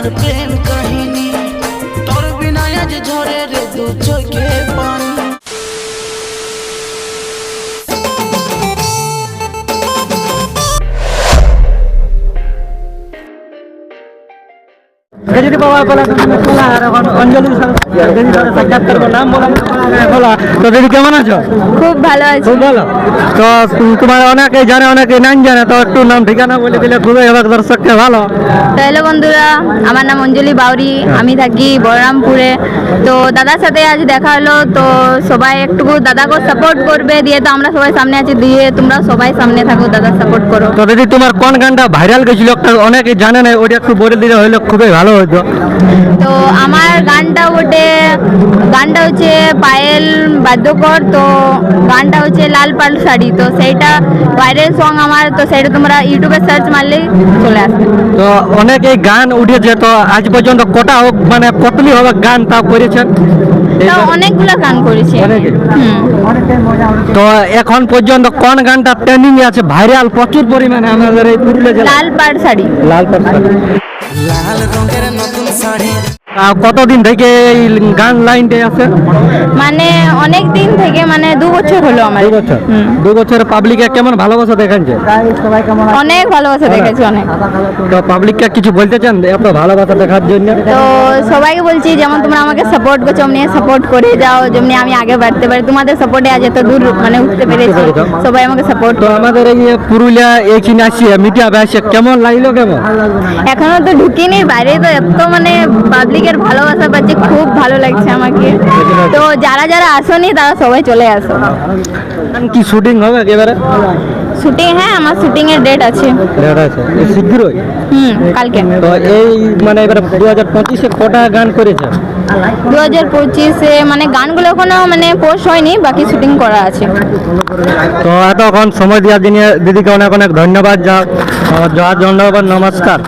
আমার প্রেম কাহিনী। তোর বিনায় আজ ঝরে গেজরি বাবা বলা বলা আর এখন অঞ্জলি গেজরি ধরে সাক্ষাৎ করব নাম বলা বলা। তো দিদি কেমন আছো? খুব ভালো আছি। খুব ভালো। তো তোমার অনেকে জানে অনেকে নাই জানে তো একটু নাম ঠিকানা বলে দিলে খুবই হবে দর্শককে ভালো। তো বন্ধুরা আমার নাম অঞ্জলি বাউরি আমি থাকি বলরামপুরে। তো দাদার সাথে আজ দেখা হলো তো সবাই একটু দাদাকে সাপোর্ট করবে দিয়ে তো আমরা সবাই সামনে আছি দিয়ে তোমরা সবাই সামনে থাকো দাদা সাপোর্ট করো। তো দিদি তোমার কোন গানটা ভাইরাল গেছিল? অনেকে জানে না ওইটা একটু বলে দিলে হইলে খুবই ভালো। হতো তো আমার গানটা ওটে গানটা হচ্ছে পায়েল বাদ্যকর তো গানটা হচ্ছে লাল পাল শাড়ি তো সেইটা ভাইরাল সং আমার তো সেইটা তোমরা ইউটিউবে সার্চ মারলেই চলে আসবে। তো অনেকে গান উঠেছে তো আজ পর্যন্ত কটা হোক মানে কতলি হবে গান তা করেছেন? অনেকগুলো গান করেছি হুম। তো এখন পর্যন্ত কোন গানটা ট্রেন্ডিং আছে? ভাইরাল প্রচুর পরিমাণে আমাদের এই পুরুলিয়া জেলায়। লাল পাড় শাড়ি। লাল পাড় লাল কতদিন থেকে এই গান লাইনটা আছে? মানে অনেক দিন থেকে মানে দু বছর হলো আমার। দু বছর? দু বছর পাবলিকে কেমন ভালোবাসা দেখাচ্ছে? অনেক ভালোবাসা দেখেছি অনেক। তো পাবলিককে কিছু বলতে চান এত ভালোবাসা দেখার জন্য? তো সবাইকে বলছি যেমন তোমরা আমাকে সাপোর্ট করছ অমনি সাপোর্ট করে যাও যেমনি আমি আগে বাড়তে পারি। তোমাদের সাপোর্টে আজ এত দূর মানে উঠতে পেরেছি। সবাই আমাকে সাপোর্ট তো আমাদের এই পুরুলিয়া এইখানে আসিয়ে মিডিয়া আসে কেমন লাগল কেমন? এখনও তো ঢুকিনি বাইরে তো এত মানে পাবলিকের ভালোবাসা পাচ্ছি খুব ভালো লাগছে আমাকে। তো যারা যারা আসোনি তারা সবাই চলে আসো। কি শুটিং হবে এবারে শুটিং হ্যাঁ আমার শুটিং এর ডেট আছে। ডেট আছে। শীঘ্রই হুম কালকে। তো এই মানে এবারে দু হাজার পঁচিশে কটা গান করেছে? দু হাজার পঁচিশে মানে গানগুলো এখনও মানে পোস্ট হয়নি বাকি শুটিং করা আছে। তো এত এতক্ষণ সময় দেওয়ার জন্য দিদিকে অনেক অনেক ধন্যবাদ যা যাওয়ার জন্য নমস্কার।